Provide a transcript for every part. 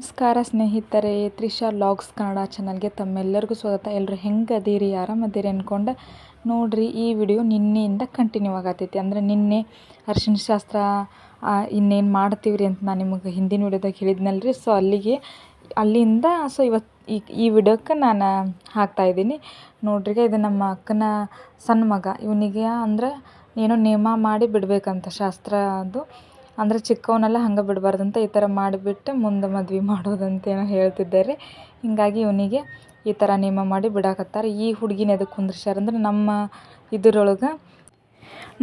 ನಮಸ್ಕಾರ ಸ್ನೇಹಿತರೆ, ತ್ರಿಷಾ ಲಾಗ್ಸ್ ಕನ್ನಡ ಚಾನಲ್ಗೆ ತಮ್ಮೆಲ್ಲರಿಗೂ ಸ್ವಾಗತ. ಎಲ್ಲರೂ ಹೆಂಗೆ ಅದೀರಿ ಆರಾಮದೀರಿ ಅಂದ್ಕೊಂಡು ನೋಡಿರಿ, ಈ ವಿಡಿಯೋ ನಿನ್ನೆಯಿಂದ ಕಂಟಿನ್ಯೂ ಆಗತ್ತೈತಿ ಅಂದರೆ ನಿನ್ನೆ ಅರ್ಶಿನ ಶಾಸ್ತ್ರ ಇನ್ನೇನು ಮಾಡ್ತೀವ್ರಿ ಅಂತ ನಾನು ನಿಮಗೆ ಹಿಂದಿನ ವಿಡಿಯೋದಾಗ ಹೇಳಿದ್ನಲ್ರಿ. ಸೊ ಅಲ್ಲಿಗೆ, ಅಲ್ಲಿಂದ ಸೊ ಇವತ್ತು ಈ ಈ ವಿಡಿಯೋಕ್ಕೆ ನಾನು ಹಾಕ್ತಾಯಿದ್ದೀನಿ ನೋಡ್ರಿಗೆ ಇದು ನಮ್ಮ ಅಕ್ಕನ ಸಣ್ಣ ಮಗ. ಇವನಿಗೆ ಅಂದ್ರೆ, ಏನೋ ನೇಮ ಮಾಡಿ ಬಿಡಬೇಕಂತ ಶಾಸ್ತ್ರ ಅದು. ಅಂದರೆ ಚಿಕ್ಕವನ್ನೆಲ್ಲ ಹಂಗೆ ಬಿಡಬಾರ್ದಂತ ಈ ಥರ ಮಾಡಿಬಿಟ್ಟು ಮುಂದೆ ಮದ್ವೆ ಮಾಡೋದಂತೇನೋ ಹೇಳ್ತಿದ್ದೆ ರೀ ಹೀಗಾಗಿ ಇವನಿಗೆ ಈ ಥರ ನೇಮ ಮಾಡಿ ಬಿಡಾಕತ್ತಾರೆ. ಈ ಹುಡುಗಿನ ಎದಕ್ಕೆ ಕುಂದ್ರಿಸ್ಯಾರ ಅಂದ್ರೆ ನಮ್ಮ ಇದರೊಳಗೆ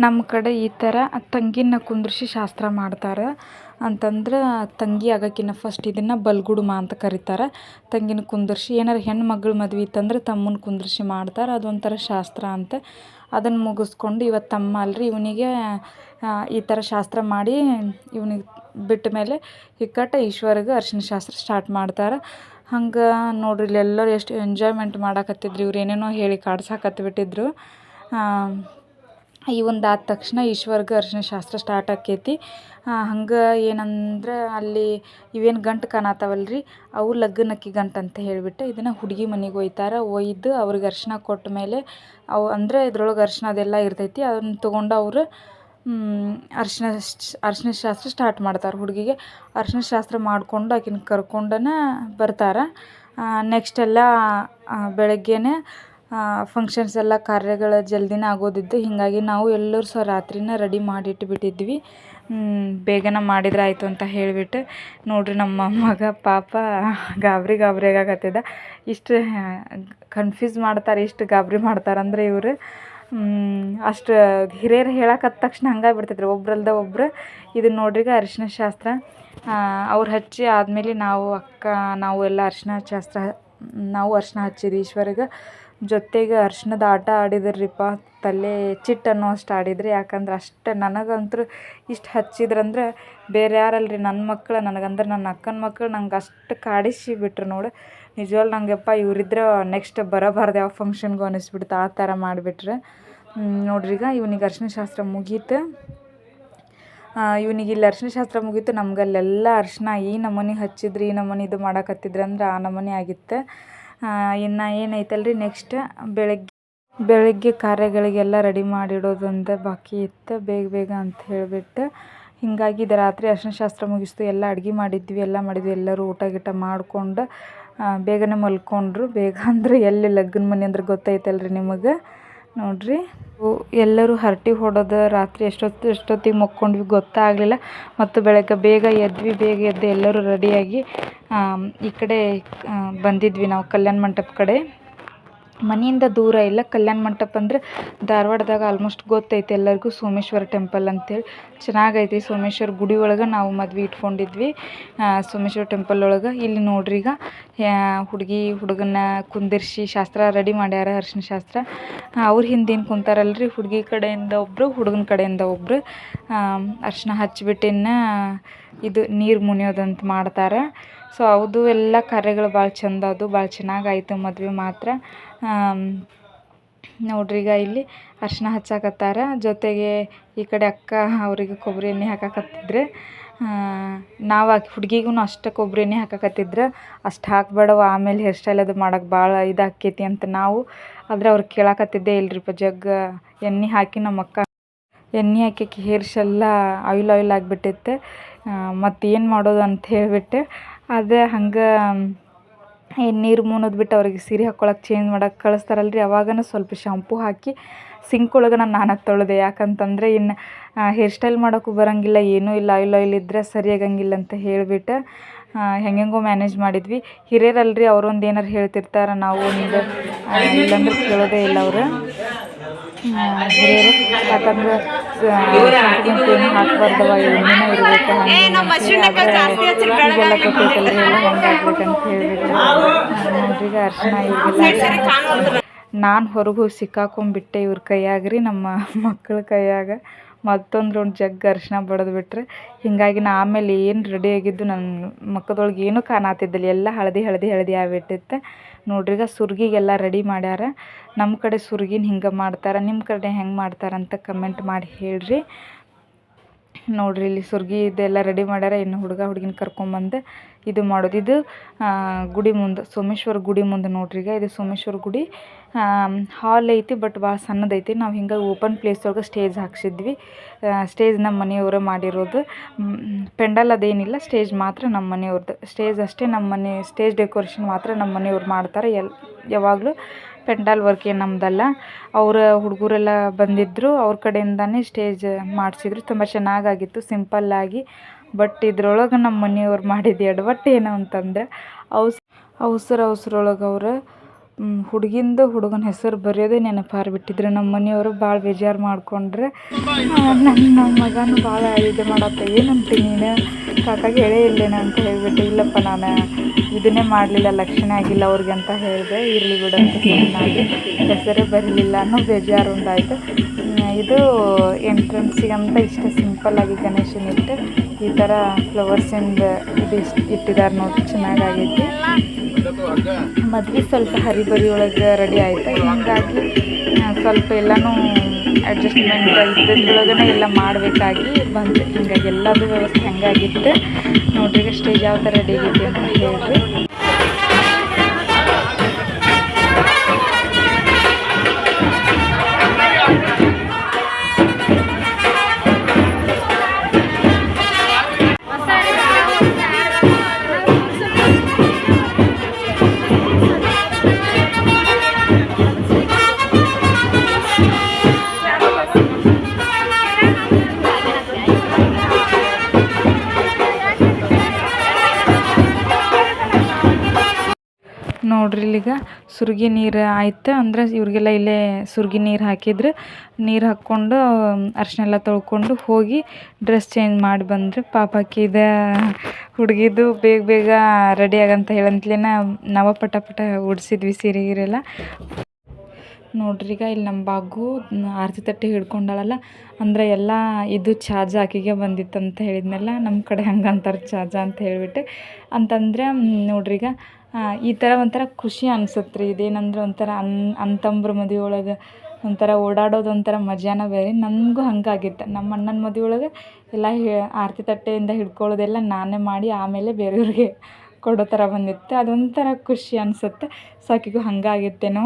ನಮ್ಮ ಕಡೆ ಈ ಥರ ತಂಗಿನ ಕುಂದ್ರಿಸಿ ಶಾಸ್ತ್ರ ಮಾಡ್ತಾರೆ. ಅಂತಂದ್ರೆ ತಂಗಿ ಆಗೋಕ್ಕಿನ್ನ ಫಸ್ಟ್ ಇದನ್ನು ಬಲ್ಗುಡುಮ ಅಂತ ಕರೀತಾರೆ. ತಂಗಿನ ಕುಂದ್ರಿಸಿ ಏನಾರು ಹೆಣ್ಣು ಮಗಳ ಮದ್ವೆ ಇತ್ತಂದ್ರೆ ತಮ್ಮನ ಕುಂದ್ರಿಸಿ ಮಾಡ್ತಾರೆ. ಅದೊಂಥರ ಶಾಸ್ತ್ರ ಅಂತ ಅದನ್ನು ಮುಗಿಸ್ಕೊಂಡು ಇವತ್ತು ತಮ್ಮ ಅಲ್ರಿ ಇವನಿಗೆ ಈ ಥರ ಶಾಸ್ತ್ರ ಮಾಡಿ ಇವ್ನಿಗೆ ಬಿಟ್ಟ ಮೇಲೆ ಇಕ್ಕಟ್ಟ ಈಶ್ವರಗೆ ಅರ್ಶಿನ ಶಾಸ್ತ್ರ ಸ್ಟಾರ್ಟ್ ಮಾಡ್ತಾರೆ. ಹಂಗೆ ನೋಡ್ರಿ ಇಲ್ಲೆಲ್ಲರೂ ಎಷ್ಟು ಎಂಜಾಯ್ಮೆಂಟ್ ಮಾಡಕತ್ತಿದ್ರು, ಇವ್ರು ಏನೇನೋ ಹೇಳಿ ಕಾಡ್ಸಾಕತ್ಬಿಟ್ಟಿದ್ರು. ಇವಂದು ಆದ ತಕ್ಷಣ ಈಶ್ವರ್ಗೆ ಅರ್ಶಿನ ಶಾಸ್ತ್ರ ಸ್ಟಾರ್ಟ್ ಆಕೈತಿ. ಹಂಗೆ ಏನಂದ್ರೆ ಅಲ್ಲಿ ಇವೇನು ಗಂಟು ರೀ ಅವು ಲಗ್ನಕ್ಕಿ ಗಂಟು ಅಂತ ಹೇಳಿಬಿಟ್ಟು ಇದನ್ನು ಹುಡುಗಿ ಮನೆಗೆ ಒಯ್ತಾರೆ. ಒಯ್ದು ಅವ್ರಿಗೆ ಅರ್ಶಿನ ಕೊಟ್ಟ ಮೇಲೆ ಅವು ಅಂದರೆ ಇದ್ರೊಳಗೆ ಅರ್ಶಿನ ಅದೆಲ್ಲ ಇರ್ತೈತಿ. ಅದನ್ನ ತೊಗೊಂಡು ಅವರು ಅರ್ಶಿನ ಅರ್ಶಿನ ಶಾಸ್ತ್ರ ಸ್ಟಾರ್ಟ್ ಮಾಡ್ತಾರೆ ಹುಡುಗಿಗೆ. ಅರ್ಶಿನ ಶಾಸ್ತ್ರ ಮಾಡಿಕೊಂಡು ಆಕಿನ ಕರ್ಕೊಂಡನ ಬರ್ತಾರೆ. ನೆಕ್ಸ್ಟ್ ಎಲ್ಲ ಬೆಳಗ್ಗೆನೇ ಫಂಕ್ಷನ್ಸ್ ಎಲ್ಲ ಕಾರ್ಯಗಳು ಜಲ್ದಿನ ಆಗೋದಿದ್ದು ಹೀಗಾಗಿ ನಾವು ಎಲ್ಲರೂ ಸಹ ರಾತ್ರಿನ ರೆಡಿ ಮಾಡಿಟ್ಬಿಟ್ಟಿದ್ವಿ. ಬೇಗನೆ ಮಾಡಿದ್ರೆ ಆಯಿತು ಅಂತ ಹೇಳಿಬಿಟ್ಟು. ನೋಡಿರಿ ನಮ್ಮ ಮಗ, ಪಾಪ ಗಾಬರಿ ಗಾಬರಿ ಇಷ್ಟು ಕನ್ಫ್ಯೂಸ್ ಮಾಡ್ತಾರೆ, ಇಷ್ಟು ಗಾಬರಿ ಮಾಡ್ತಾರಂದ್ರೆ ಇವರು ಅಷ್ಟು ಹಿರಿಯರು ಹೇಳಕತ್ತ ತಕ್ಷಣ ಹಂಗೆ ಬಿಡ್ತಿದ್ರು. ಒಬ್ರಲ್ದ ಒಬ್ರು ಇದು ನೋಡ್ರಿ ಈಗ ಅರಿಶಿನ ಶಾಸ್ತ್ರ. ಅವ್ರು ಹಚ್ಚಿ ಆದಮೇಲೆ ನಾವು ಅಕ್ಕ, ನಾವು ಎಲ್ಲ ಅರಿಶಿನ ಶಾಸ್ತ್ರ, ನಾವು ಅರಿಶಿನ ಹಚ್ಚಿದ್ವಿ ಈಶ್ವರಿಗೆ. ಜೊತೆಗೆ ಅರ್ಶಿಣದ ಆಟ ಆಡಿದ್ರಿಪ್ಪ, ತಲೆ ಚಿಟ್ಟು ಅನ್ನೋ ಅಷ್ಟು ಆಡಿದ್ರಿ. ಯಾಕಂದ್ರೆ ಅಷ್ಟು ನನಗಂತೂ ಇಷ್ಟು ಹಚ್ಚಿದ್ರಂದ್ರೆ ಬೇರೆ ಯಾರಲ್ರಿ? ನನ್ನ ಮಕ್ಳು, ನನಗಂದ್ರೆ ನನ್ನ ಅಕ್ಕನ ಮಕ್ಳು ನಂಗೆ ಅಷ್ಟು ಕಾಡಿಸಿ ಬಿಟ್ರು ನೋಡು. ನಿಜವಾಗ್ಲೂ ನಂಗೆಪ್ಪ ಇವರಿದ್ರೆ ನೆಕ್ಸ್ಟ್ ಬರಬಾರ್ದು, ಯಾವ ಫಂಕ್ಷನ್ಗೂ ಅನಿಸ್ಬಿಡ್ತು ಆ ಥರ ಮಾಡಿಬಿಟ್ರೆ. ನೋಡ್ರಿ ಈಗ ಇವ್ನಿಗೆ ಅರ್ಶಿನ ಶಾಸ್ತ್ರ ಮುಗೀತು. ಇವನಿಗೆ ಇಲ್ಲಿ ಅರ್ಶಿನ ಶಾಸ್ತ್ರ ಮುಗೀತು. ನಮ್ಗೆ ಅಲ್ಲೆಲ್ಲ ಅರ್ಶಿನ ಈ ನಮ್ಮನೆ ಹಚ್ಚಿದ್ರಿ, ಈ ನಮ್ಮನೆ ಇದು ಮಾಡಕತ್ತಿದ್ರು ಅಂದ್ರೆ ಆ ನಮ್ಮನೆ ಆಗಿತ್ತು. ಇನ್ನು ರೀ ನೆಕ್ಸ್ಟ್ ಬೆಳಗ್ಗೆ ಬೆಳಗ್ಗೆ ಕಾರ್ಯಗಳಿಗೆಲ್ಲ ರೆಡಿ ಮಾಡಿಡೋದೊಂದು ಬಾಕಿ ಇತ್ತು. ಬೇಗ ಬೇಗ ಅಂತ ಹೇಳಿಬಿಟ್ಟು ಹೀಗಾಗಿ ಇದು ರಾತ್ರಿ ಅರ್ಶಿನ ಶಾಸ್ತ್ರ ಮುಗಿಸ್ತು ಎಲ್ಲ ಅಡುಗೆ ಮಾಡಿದ್ವಿ, ಎಲ್ಲ ಮಾಡಿದ್ವಿ. ಎಲ್ಲರೂ ಊಟ ಗೀಟ ಮಾಡಿಕೊಂಡು ಬೇಗನೆ ಮಲ್ಕೊಂಡ್ರು. ಬೇಗ ಅಂದ್ರೆ ಎಲ್ಲಿ ಲಗ್ನ ಮನೆ ಅಂದ್ರೆ ಗೊತ್ತೈತಲ್ರಿ ನಿಮಗೆ? ನೋಡ್ರಿ. ಎಲ್ಲರೂ ಹರಟಿ ಹೊಡೋದು ರಾತ್ರಿ ಎಷ್ಟೊತ್ತು, ಎಷ್ಟೊತ್ತಿಗೆ ಮಕ್ಕೊಂಡ್ವಿ ಗೊತ್ತಾಗಲಿಲ್ಲ. ಮತ್ತು ಬೆಳಗ್ಗೆ ಬೇಗ ಎದ್ವಿ, ಬೇಗ ಎದ್ದು ಎಲ್ಲರೂ ರೆಡಿಯಾಗಿ ಈ ಕಡೆ ಬಂದಿದ್ವಿ ನಾವು ಕಲ್ಯಾಣ ಮಂಟಪ ಕಡೆ. ಮನೆಯಿಂದ ದೂರ ಇಲ್ಲ. ಕಲ್ಯಾಣ ಮಂಟಪ ಅಂದರೆ ಧಾರವಾಡದಾಗ ಆಲ್ಮೋಸ್ಟ್ ಗೊತ್ತೈತೆ ಎಲ್ಲರಿಗೂ ಸೋಮೇಶ್ವರ ಟೆಂಪಲ್ ಅಂತೇಳಿ. ಚೆನ್ನಾಗೈತಿ ಸೋಮೇಶ್ವರ ಗುಡಿ ಒಳಗೆ ನಾವು ಮದ್ವೆ ಇಟ್ಕೊಂಡಿದ್ವಿ. ಸೋಮೇಶ್ವರ ಟೆಂಪಲ್ ಒಳಗೆ. ಇಲ್ಲಿ ನೋಡ್ರಿ ಈಗ ಹುಡುಗಿ ಹುಡುಗನ ಕುಂದಿರ್ಸಿ ಶಾಸ್ತ್ರ ರೆಡಿ ಮಾಡ್ಯಾರ ಅರ್ಶಿನ ಶಾಸ್ತ್ರ. ಅವ್ರ ಹಿಂದೇನು ಕುಂತಾರಲ್ರಿ? ಹುಡುಗಿ ಕಡೆಯಿಂದ ಒಬ್ಬರು ಹುಡುಗನ ಕಡೆಯಿಂದ ಒಬ್ಬರು ಅರ್ಶಿನ ಹಚ್ಬಿಟ್ಟಿನ ಇದು ನೀರು ಮುನಿಯೋದಂತ ಮಾಡ್ತಾರೆ. ಸೊ ಅದು ಎಲ್ಲ ಕರೆಗಳು ಭಾಳ ಚಂದ ಅದು, ಭಾಳ ಚೆನ್ನಾಗಾಯ್ತು ಮದುವೆ ಮಾತ್ರ. ನೋಡ್ರಿ ಈಗ ಇಲ್ಲಿ ಅರ್ಶಿನ ಹಚ್ಚಾಕತ್ತಾರ. ಜೊತೆಗೆ ಈ ಕಡೆ ಅಕ್ಕ ಅವರಿಗೆ ಕೊಬ್ಬರಿ ಎಣ್ಣೆ ಹಾಕಾಕತ್ತಿದ್ರು. ನಾವು ಆಕೆ ಹುಡುಗಿಗೂ ಅಷ್ಟು ಕೊಬ್ಬರಿ ಎಣ್ಣೆ ಹಾಕಾಕತ್ತಿದ್ರು. ಅಷ್ಟು ಹಾಕ್ಬೇಡವ ಆಮೇಲೆ ಹೇರ್ ಸ್ಟೈಲ್ ಅದು ಮಾಡಕ್ಕೆ ಭಾಳ ಇದಾಕೈತಿ ಅಂತ ನಾವು ಆದರೆ ಅವ್ರು ಕೇಳಾಕತ್ತಿದ್ದೇ ಇಲ್ರಿಪ್ಪ ಜಗ್ ಎಣ್ಣೆ ಹಾಕಿ ನಮ್ಮ ಅಕ್ಕ, ಎಣ್ಣೆ ಹಾಕಿ ಹೇರ್ಸ್ ಎಲ್ಲ ಆಯಿಲ್ ಆಯಿಲ್ ಆಗಿಬಿಟ್ಟಿತ್ತು. ಮತ್ತು ಏನು ಮಾಡೋದು ಅಂತ ಹೇಳಿಬಿಟ್ಟು ಅದೇ ಹಂಗೆ ನೀರು ಮುನೋದು ಬಿಟ್ಟು ಅವ್ರಿಗೆ ಸೀರೆ ಹಾಕ್ಕೊಳಕ್ಕೆ ಚೇಂಜ್ ಮಾಡಕ್ಕೆ ಕಳಿಸ್ತಾರಲ್ರಿ. ಅವಾಗನ ಸ್ವಲ್ಪ ಶಾಂಪು ಹಾಕಿ ಸಿಂಕ್ ಒಳಗೆ ನಾನು ನಾಲ್ಕು ತೊಳೆದೆ. ಯಾಕಂತಂದರೆ ಇನ್ನು ಹೇರ್ ಸ್ಟೈಲ್ ಮಾಡೋಕ್ಕೂ ಬರೋಂಗಿಲ್ಲ, ಏನೂ ಇಲ್ಲ ಆಯಿಲ್ ಆಯಿಲ್ ಇದ್ದರೆ ಸರಿಯಾಗಂಗಿಲ್ಲ ಅಂತ ಹೇಳಿಬಿಟ್ಟು ಹೆಂಗೆಂಗೋ ಮ್ಯಾನೇಜ್ ಮಾಡಿದ್ವಿ. ಹಿರಿಯರಲ್ರಿ ಅವ್ರೊಂದು ಏನಾರು ಹೇಳ್ತಿರ್ತಾರೆ, ನಾವು ಒಂದು ಇಲ್ಲಾಂದ್ರೆ ಕೇಳೋದೇ ಇಲ್ಲ ಅವರು. ಹಿರಿಯರು. ಯಾಕಂದ್ರೆ ಏನು ಹಾಕ್ಬಾರ್ದವ ಎಣ್ಣೆನ ಇರಬೇಕು ಈಗೆಲ್ಲ ಗೊತ್ತೈತಲ್ರಿ ಎಲ್ಲ ಹೆಂಗೆ ಆಗ್ಬೇಕಂತ ಹೇಳಿಬಿಟ್ಟು ನೋಡ್ರಿ ಈಗ ಅರ್ಶಿನ ಇವ್ರಿಗೆಲ್ಲ ನಾನು ಹೊರಗೂ ಸಿಕ್ಕಾಕೊಂಡ್ಬಿಟ್ಟೆ ಇವ್ರ ಕೈಯಾಗ್ರಿ ರೀ ನಮ್ಮ ಮಕ್ಕಳ ಕೈಯಾಗ. ಮತ್ತೊಂದು ರೌಂಡ್ ಜಗ್ ಅರ್ಶಿನ ಬಡದ್ ಬಿಟ್ರೆ ಹೀಗಾಗಿ ನಾ ಆಮೇಲೆ ಏನು ರೆಡಿ ಆಗಿದ್ದು ನನ್ನ ಮಕ್ಕದೊಳಗೆ ಏನು ಕಾಣತಿದ್ದಿಲ್ಲ. ಎಲ್ಲ ಹಳದಿ ಹಳದಿ ಹಳದಿ ಆಗ್ಬಿಟ್ಟಿತ್ತು. ನೋಡ್ರಿಗ ಈಗ ಸುರ್ಗಿಗೆಲ್ಲ ರೆಡಿ ಮಾಡ್ಯಾರ. ನಮ್ಮ ಕಡೆ ಸುರ್ಗಿನ ಹಿಂಗೆ ಮಾಡ್ತಾರೆ, ನಿಮ್ಮ ಕಡೆ ಹೆಂಗೆ ಮಾಡ್ತಾರಂತ ಕಮೆಂಟ್ ಮಾಡಿ ಹೇಳಿರಿ. ನೋಡ್ರಿ, ಇಲ್ಲಿ ಸುರ್ಗಿ ಇದೆಲ್ಲ ರೆಡಿ ಮಾಡ್ಯಾರ. ಇನ್ನು ಹುಡುಗ ಹುಡುಗಿನ ಕರ್ಕೊಂಬಂದು ಇದು ಮಾಡೋದು. ಇದು ಗುಡಿ ಮುಂದೆ, ಸೋಮೇಶ್ವರ ಗುಡಿ ಮುಂದೆ ನೋಡ್ರಿ ಈಗ. ಇದು ಸೋಮೇಶ್ವರ ಗುಡಿ. ಹಾಲ್ ಐತಿ ಬಟ್ ಭಾಳ ಸಣ್ಣದೈತಿ. ನಾವು ಹಿಂಗೆ ಓಪನ್ ಪ್ಲೇಸ್ ಒಳಗೆ ಸ್ಟೇಜ್ ಹಾಕ್ಸಿದ್ವಿ. ಸ್ಟೇಜ್ ನಮ್ಮ ಮನೆಯವರು ಮಾಡಿರೋದು. ಪೆಂಡಲ್ ಅದೇನಿಲ್ಲ ಸ್ಟೇಜ್ ಮಾತ್ರ ನಮ್ಮ ಮನೆಯವ್ರದ್ದು ಸ್ಟೇಜ್ ಅಷ್ಟೇ ನಮ್ಮ ಮನೆ ಸ್ಟೇಜ್ ಡೆಕೋರೇಷನ್ ಮಾತ್ರ ನಮ್ಮ ಮನೆಯವ್ರು ಮಾಡ್ತಾರೆ. ಎಲ್, ಯಾವಾಗಲೂ ಪೆಂಡಾಲ್ ವರ್ಕ್ ಏನು ನಮ್ಮದಲ್ಲ ಅವರ ಹುಡುಗರೆಲ್ಲ ಬಂದಿದ್ದರು ಅವ್ರ ಕಡೆಯಿಂದನೇ ಸ್ಟೇಜ್ ಮಾಡಿಸಿದ್ರು. ತುಂಬ ಚೆನ್ನಾಗಾಗಿತ್ತು ಸಿಂಪಲ್ಲಾಗಿ ಬಟ್ ಇದ್ರೊಳಗೆ ನಮ್ಮ ಮನೆಯವ್ರು ಮಾಡಿದ ಎಡವಟ್ಟು ಏನು ಅಂತಂದ್ರೆ, ಅವಸ್, ಅವಸರ, ಅವಸರೊಳಗೆ ಅವ್ರು ಹುಡುಗಿಂದು ಹುಡುಗನ ಹೆಸರು ಬರೆಯೋದೇ ನೆನಪಾರಿ ಬಿಟ್ಟಿದ್ರು. ನಮ್ಮ ಮನೆಯವರು ಭಾಳ ಬೇಜಾರು ಮಾಡಿಕೊಂಡ್ರೆ ನನ್ನ ನಮ್ಮ ಮಗನೂ ಭಾಳ ಇದು ಮಾಡತ್ತೆ. ಏನಂತ ನೀನು? ಕಾಕಾಗೆ ಹೇಳೇ ಇಲ್ಲೇನ ಅಂತ ಹೇಳಿಬಿಟ್ಟು, ಇಲ್ಲಪ್ಪ ನಾನು ಇದನ್ನೇ ಮಾಡಲಿಲ್ಲ, ಲಕ್ಷಣ ಆಗಿಲ್ಲ ಅವ್ರಿಗೆ ಅಂತ ಹೇಳಿದೆ, ಇರಲಿ ಬಿಡು ಅಂತ ಸುಮ್ಮನಾಗಿ ಹೆಸರೇ ಬರಲಿಲ್ಲ ಅನ್ನೋ ಬೇಜಾರು ಒಂದಾಯಿತು ಇದು ಎಂಟ್ರೆನ್ಸಿಗೆ ಅಂತ ಇಷ್ಟ ಸಿಂಪಲ್ಲಾಗಿ ಗಣೇಶನ ಇಟ್ಟು ಈ ಥರ ಫ್ಲವರ್ಸಿಂದ ಇದು ಇಷ್ಟು ಇಟ್ಟಿದ್ದಾರೆ ನೋಡಿ ಚೆನ್ನಾಗಾಗೈತಿ ಮದ್ವೆ ಸ್ವಲ್ಪ ಹರಿಬರಿ ಒಳಗೆ ರೆಡಿ ಆಯ್ತು. ಹಿಂಗಾಗಿ ಸ್ವಲ್ಪ ಎಲ್ಲನೂ ಅಡ್ಜಸ್ಟ್ಮೆಂಟ್ ಇದ್ದದ್ರೊಳಗನೆ ಎಲ್ಲ ಮಾಡಬೇಕಾಗಿ ಬಂತು. ಹಿಂಗಾಗಿ ಎಲ್ಲದೂ ವ್ಯವಸ್ಥೆ ಹಂಗಾಗಿತ್ತು. ನೋಡ್ರಿ ಸ್ಟೇಜ್ ಯಾವ ಥರ ರೆಡಿ ಅಂತ ಹೇಳ್ರಿ. ನೋಡ್ರಿ ಇಲ್ಲಿಗ. ಸುರ್ಗಿ ನೀರು ಆಯ್ತು ಅಂದ್ರೆ ಇವ್ರಿಗೆಲ್ಲ ಇಲ್ಲೇ ಸುರ್ಗಿ ನೀರು ಹಾಕಿದ್ರು. ನೀರು ಹಾಕ್ಕೊಂಡು ಅರ್ಶಿನ ಎಲ್ಲ ತೊಳ್ಕೊಂಡು ಹೋಗಿ ಡ್ರೆಸ್ ಚೇಂಜ್ ಮಾಡಿ ಬಂದ್ರು. ಪಾಪ ಆಕಿದ ಹುಡುಗಿದು ಬೇಗ ಬೇಗ ರೆಡಿ ಆಗಂತ ಹೇಳಂತ್ಲೇನ ನಾವ ಪಟ ಪಟ ಉಡ್ಸಿದ್ವಿ ಸೀರೆ ಗೀರೆಲ್ಲ. ನೋಡ್ರಿ ಈಗ ಇಲ್ಲಿ ನಮ್ಮ ಬಾಗು ಆರತಿ ತಟ್ಟೆ ಹಿಡ್ಕೊಂಡಾಳಲ್ಲ. ಅಂದ್ರೆ ಎಲ್ಲ ಇದು ಚಾರ್ಜ್ ಆಕಿಗೆ ಬಂದಿತ್ತು ಅಂತ ಹೇಳಿದ್ನಲ್ಲ. ನಮ್ಮ ಕಡೆ ಹಂಗಂತಾರೆ ಚಾರ್ಜ ಅಂತ ಹೇಳಿಬಿಟ್ಟು. ಅಂತಂದ್ರೆ ನೋಡ್ರಿ ಈಗ ಈ ಥರ ಒಂಥರ ಖುಷಿ ಅನ್ಸತ್ತೆ ರೀ. ಇದೇನಂದ್ರೆ ಒಂಥರ ಅನ್ ಅಂತಂಬ್ರ ಮದುವೆ ಒಳಗೆ ಒಂಥರ ಓಡಾಡೋದು ಒಂಥರ ಮಜಾನ ಬೇರೆ. ನನಗೂ ಹಂಗಾಗಿತ್ತು. ನಮ್ಮ ಅಣ್ಣನ ಮದುವೆ ಒಳಗೆ ಎಲ್ಲ ಆರತಿ ತಟ್ಟೆಯಿಂದ ಹಿಡ್ಕೊಳ್ಳೋದೆಲ್ಲ ನಾನೇ ಮಾಡಿ ಆಮೇಲೆ ಬೇರೆಯವ್ರಿಗೆ ಕೊಡೋ ಥರ ಬಂದಿತ್ತು. ಅದೊಂಥರ ಖುಷಿ ಅನಿಸುತ್ತೆ. ಸೊ ಆಕಿಗೂ ಹಂಗಾಗಿತ್ತೇನೋ.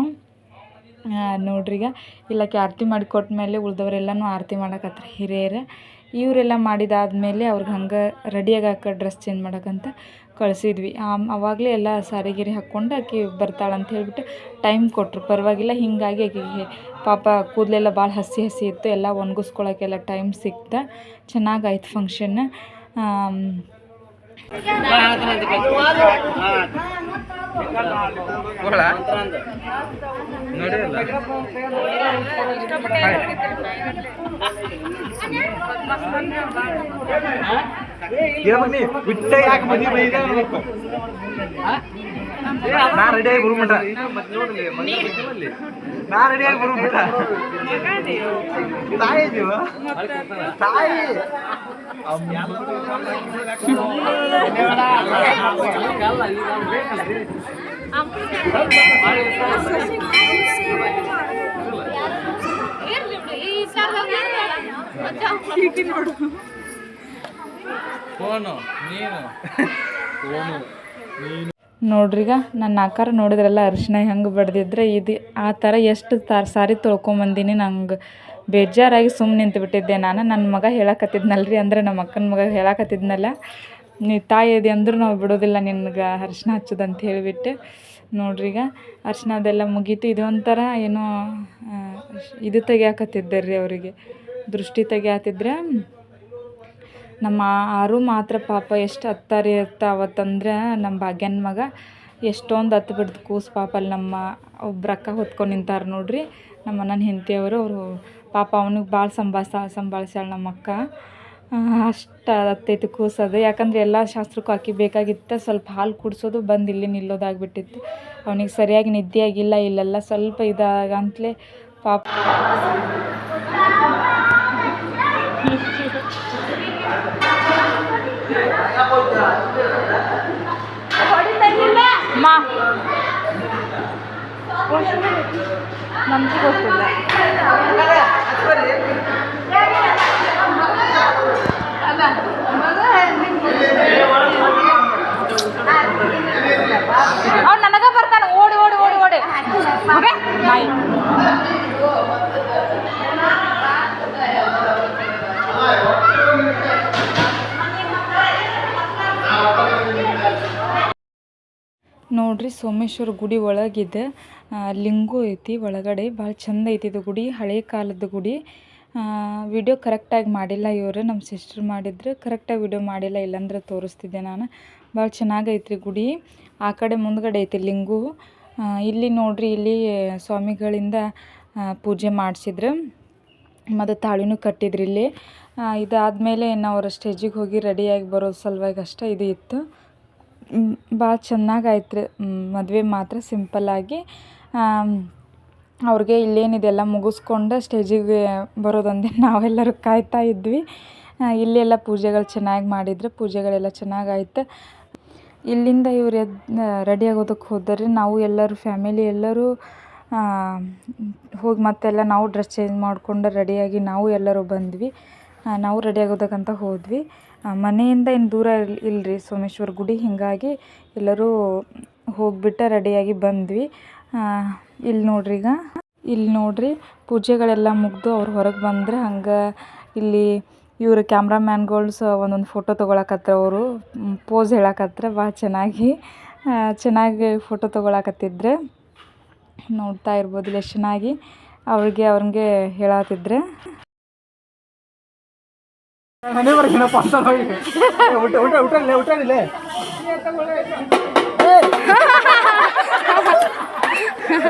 ಆ, ನೋಡ್ರಿ ಇಲ್ಲಕ್ಕೆ ಆರತಿ ಮಾಡಿ ಕೊಟ್ಮೇಲೆ ಉಳಿದವರೆಲ್ಲನೂ ಆರತಿ ಮಾಡೋಕತ್ರ ಹಿರಿಯರು. ಇವರೆಲ್ಲ ಮಾಡಿದಾದ್ಮೇಲೆ ಅವ್ರಿಗೆ ಹಂಗೆ ರೆಡಿಯಾಗಿ ಹಾಕ ಡ್ರೆಸ್ ಚೇಂಜ್ ಮಾಡಕ್ಕಂತ ಕಳಿಸಿದ್ವಿ. ಅವಾಗಲೇ ಎಲ್ಲ ಸಾರಿ ಗೀರಿ ಹಾಕ್ಕೊಂಡು ಆಕೆ ಬರ್ತಾಳೆ ಅಂತ ಹೇಳ್ಬಿಟ್ಟು ಟೈಮ್ ಕೊಟ್ಟರು ಪರವಾಗಿಲ್ಲ ಹೀಗಾಗಿ ಆಕೆಗೆ ಪಾಪ ಕೂದಲೆಲ್ಲ ಭಾಳ ಹಸಿ ಹಸಿ ಇತ್ತು. ಎಲ್ಲ ಒಣಗಿಸ್ಕೊಳಕ್ಕೆಲ್ಲ ಟೈಮ್ ಸಿಕ್ತ. ಚೆನ್ನಾಗಾಯ್ತು ಫಂಕ್ಷನ್ ನೀ ಬಿಟ್ಟ ಯಾಕೆ ಮದಿ ಬೈದ ನಾ ರೆಡಿ ಆಗಿ ಬರ್ಬಿಟ್ಟ ನಾ ರೆಡಿ ಆಗಿ ಬರ್ಬಿಟ್ಟ ತಾಯಿ ನೀವು ತಾಯಿ. ನೋಡ್ರಿಗ ನನ್ನ ಆಕಾರ ನೋಡಿದ್ರಲ್ಲ ಅರಿಶಿನ ಹೆಂಗೆ ಬಡ್ದಿದ್ರೆ ಇದು ಆ ಥರ ಎಷ್ಟು ತಾರ್ ಸಾರಿ ತೊಳ್ಕೊಂಬಂದಿನಿ ನಂಗೆ ಬೇಜಾರಾಗಿ ಸುಮ್ಮನೆ ನಿಂತು ಬಿಟ್ಟಿದ್ದೆ ನಾನು ನನ್ನ ಮಗ ಹೇಳಕತ್ತಿದ್ನಲ್ರಿ ಅಂದ್ರೆ ನಮ್ಮ ಅಕ್ಕನ ಮಗ ಹೇಳಕತ್ತಿದ್ನಲ್ಲ. ನೀ ತಾಯಿ ಅದಿ ಅಂದ್ರೆ ನಾವು ಬಿಡೋದಿಲ್ಲ ನಿನ್ಗೆ ಅರ್ಶಿಣ ಹಚ್ಚೋದಂತ ಹೇಳಿಬಿಟ್ಟು. ನೋಡ್ರಿ ಈಗ ಅರ್ಶಿನ ಅದೆಲ್ಲ ಮುಗೀತು. ಇದು ಒಂಥರ ಏನೋ ಇದು ತೆಗಿಯಾಕತ್ತಿದ್ದೆ ರೀ ಅವರಿಗೆ. ದೃಷ್ಟಿ ತೆಗಿಯಾತಿದ್ರೆ ನಮ್ಮ ಆರು ಮಾತ್ರ ಪಾಪ ಎಷ್ಟು ಹತ್ತಾರಿ ಇರ್ತ ಅವತ್ತಂದ್ರೆ ನಮ್ಮ ಭಾಗ್ಯನ ಮಗ ಎಷ್ಟೊಂದು ಹತ್ತು ಬಿಡ್ದು ಕೂಸು ಪಾಪ ಅಲ್ಲಿ ನಮ್ಮ ಒಬ್ರು ಅಕ್ಕ ಹೊತ್ಕೊಂಡು ನಿಂತಾರೆ ನೋಡ್ರಿ. ನಮ್ಮ ಅಣ್ಣನ ಹೆಂಡತಿಯವರು ಅವರು ಪಾಪ ಅವನಿಗೆ ಭಾಳ ಸಂಭಾಳ್ಸ, ಸಂಭಾಳಿಸ್ಯಾಳ ನಮ್ಮ ಅಕ್ಕ. ಅಷ್ಟು ಆಗ್ತೈತಿ ಕೂಸೋದು. ಯಾಕಂದ್ರೆ ಎಲ್ಲ ಶಾಸ್ತ್ರಕ್ಕೂ ಆಕೆ ಬೇಕಾಗಿತ್ತು, ಸ್ವಲ್ಪ ಹಾಲು ಕುಡಿಸೋದು, ಬಂದು ಇಲ್ಲಿ ನಿಲ್ಲೋದಾಗ್ಬಿಟ್ಟಿತ್ತು. ಅವನಿಗೆ ಸರಿಯಾಗಿ ನಿದ್ದೆ ಆಗಿಲ್ಲ ಇಲ್ಲೆಲ್ಲ ಸ್ವಲ್ಪ ಇದಾಗಂತಲೇ ಪಾಪ. ನಮ್ಗೆ ಗೊತ್ತಿಲ್ಲ. ಅವ್ನು ನನಗ ಬರ್ತಾನೆ. ಓಡಿ ಓಡಿ ಓಡಿ ಓಡಿ. ನೋಡ್ರಿ ಸೋಮೇಶ್ವರ ಗುಡಿ ಒಳಗಿದೆ. ಲಿಂಗು ಐತಿ ಒಳಗಡೆ. ಭಾಳ ಚಂದ ಐತಿ ಇದು ಗುಡಿ. ಹಳೆ ಕಾಲದ ಗುಡಿ. ವಿಡಿಯೋ ಕರೆಕ್ಟಾಗಿ ಮಾಡಿಲ್ಲ ಇವರು. ನಮ್ಮ ಸಿಸ್ಟರ್ ಮಾಡಿದ್ರು ಕರೆಕ್ಟಾಗಿ ವಿಡಿಯೋ ಮಾಡಿಲ್ಲ, ಇಲ್ಲಾಂದ್ರೆ ತೋರಿಸ್ತಿದ್ದೆ ನಾನು. ಭಾಳ ಚೆನ್ನಾಗೈತ್ರಿ ಗುಡಿ. ಆ ಕಡೆ ಮುಂದ್ಗಡೆ ಐತಿ ಲಿಂಗು. ಇಲ್ಲಿ ನೋಡ್ರಿ, ಇಲ್ಲಿ ಸ್ವಾಮಿಗಳಿಂದ ಪೂಜೆ ಮಾಡಿಸಿದ್ರು. ಮತ್ತು ತಾಳಿನೂ ಕಟ್ಟಿದ್ರು ಇಲ್ಲಿ. ಇದಾದಮೇಲೆ ನಾವು ಸ್ಟೇಜಿಗೆ ಹೋಗಿ ರೆಡಿಯಾಗಿ ಬರೋ ಸಲುವಾಗಿ ಅಷ್ಟೇ ಇದು ಇತ್ತು. ಭಾಳ ಚೆನ್ನಾಗಾಯ್ತು ಮದುವೆ ಮಾತ್ರ ಸಿಂಪಲ್ಲಾಗಿ ಅವ್ರಿಗೆ ಇಲ್ಲೇನಿದೆಲ್ಲ ಮುಗಿಸ್ಕೊಂಡು ಸ್ಟೇಜಿಗೆ ಬರೋದೊಂದೇ ನಾವೆಲ್ಲರೂ ಕಾಯ್ತಾ ಇದ್ವಿ. ಇಲ್ಲಿ ಇಲ್ಲೆಲ್ಲ ಪೂಜೆಗಳು ಚೆನ್ನಾಗಿ ಮಾಡಿದ್ರು, ಪೂಜೆಗಳೆಲ್ಲ ಚೆನ್ನಾಗಾಯ್ತು. ಇಲ್ಲಿಂದ ಇವ್ರು ಎದ್ದು ರೆಡಿ ಆಗೋದಕ್ಕೆ ಹೋದರೆ ನಾವು ಎಲ್ಲರೂ ಫ್ಯಾಮಿಲಿ ಎಲ್ಲರೂ ಹೋಗಿ ಮತ್ತೆಲ್ಲ ನಾವು ಡ್ರೆಸ್ ಚೇಂಜ್ ಮಾಡಿಕೊಂಡು ರೆಡಿಯಾಗಿ ನಾವು ಎಲ್ಲರೂ ಬಂದ್ವಿ. ನಾವು ರೆಡಿ ಆಗೋದಕ್ಕಂತ ಹೋದ್ವಿ. ಮನೆಯಿಂದ ಇನ್ನು ದೂರ ಇಲ್ಲ ಇಲ್ಲರಿ ಸೋಮೇಶ್ವರ ಗುಡಿ, ಹೀಗಾಗಿ ಎಲ್ಲರೂ ಹೋಗಿಬಿಟ್ಟು ರೆಡಿಯಾಗಿ ಬಂದ್ವಿ. ಇಲ್ಲಿ ನೋಡ್ರಿ ಈಗ. ಇಲ್ಲಿ ನೋಡ್ರಿ ಪೂಜೆಗಳೆಲ್ಲ ಮುಗಿದು ಅವ್ರು ಹೊರಗೆ ಬಂದ್ರೆ ಹಂಗೆ ಇಲ್ಲಿ ಇವರು ಕ್ಯಾಮ್ರಾಮ್ಯಾನ್ಗಳು ಸಹ ಒಂದೊಂದು ಫೋಟೋ ತೊಗೊಳಕತ್ರ ಅವರು. ಪೋಸ್ ಹೇಳಕತ್ರ ಭಾಳ ಚೆನ್ನಾಗಿ. ಚೆನ್ನಾಗಿ ಫೋಟೋ ತೊಗೊಳಕತ್ತಿದ್ರೆ ನೋಡ್ತಾ ಇರ್ಬೋದು ಎಷ್ಟು ಚೆನ್ನಾಗಿ ಅವ್ರಿಗೆ ಅವ್ರಿಗೆ ಹೇಳತ್ತಿದ್ರೆ ಊಟ ಊಟ ಊಟ ಊಟ ಇಲ್ಲ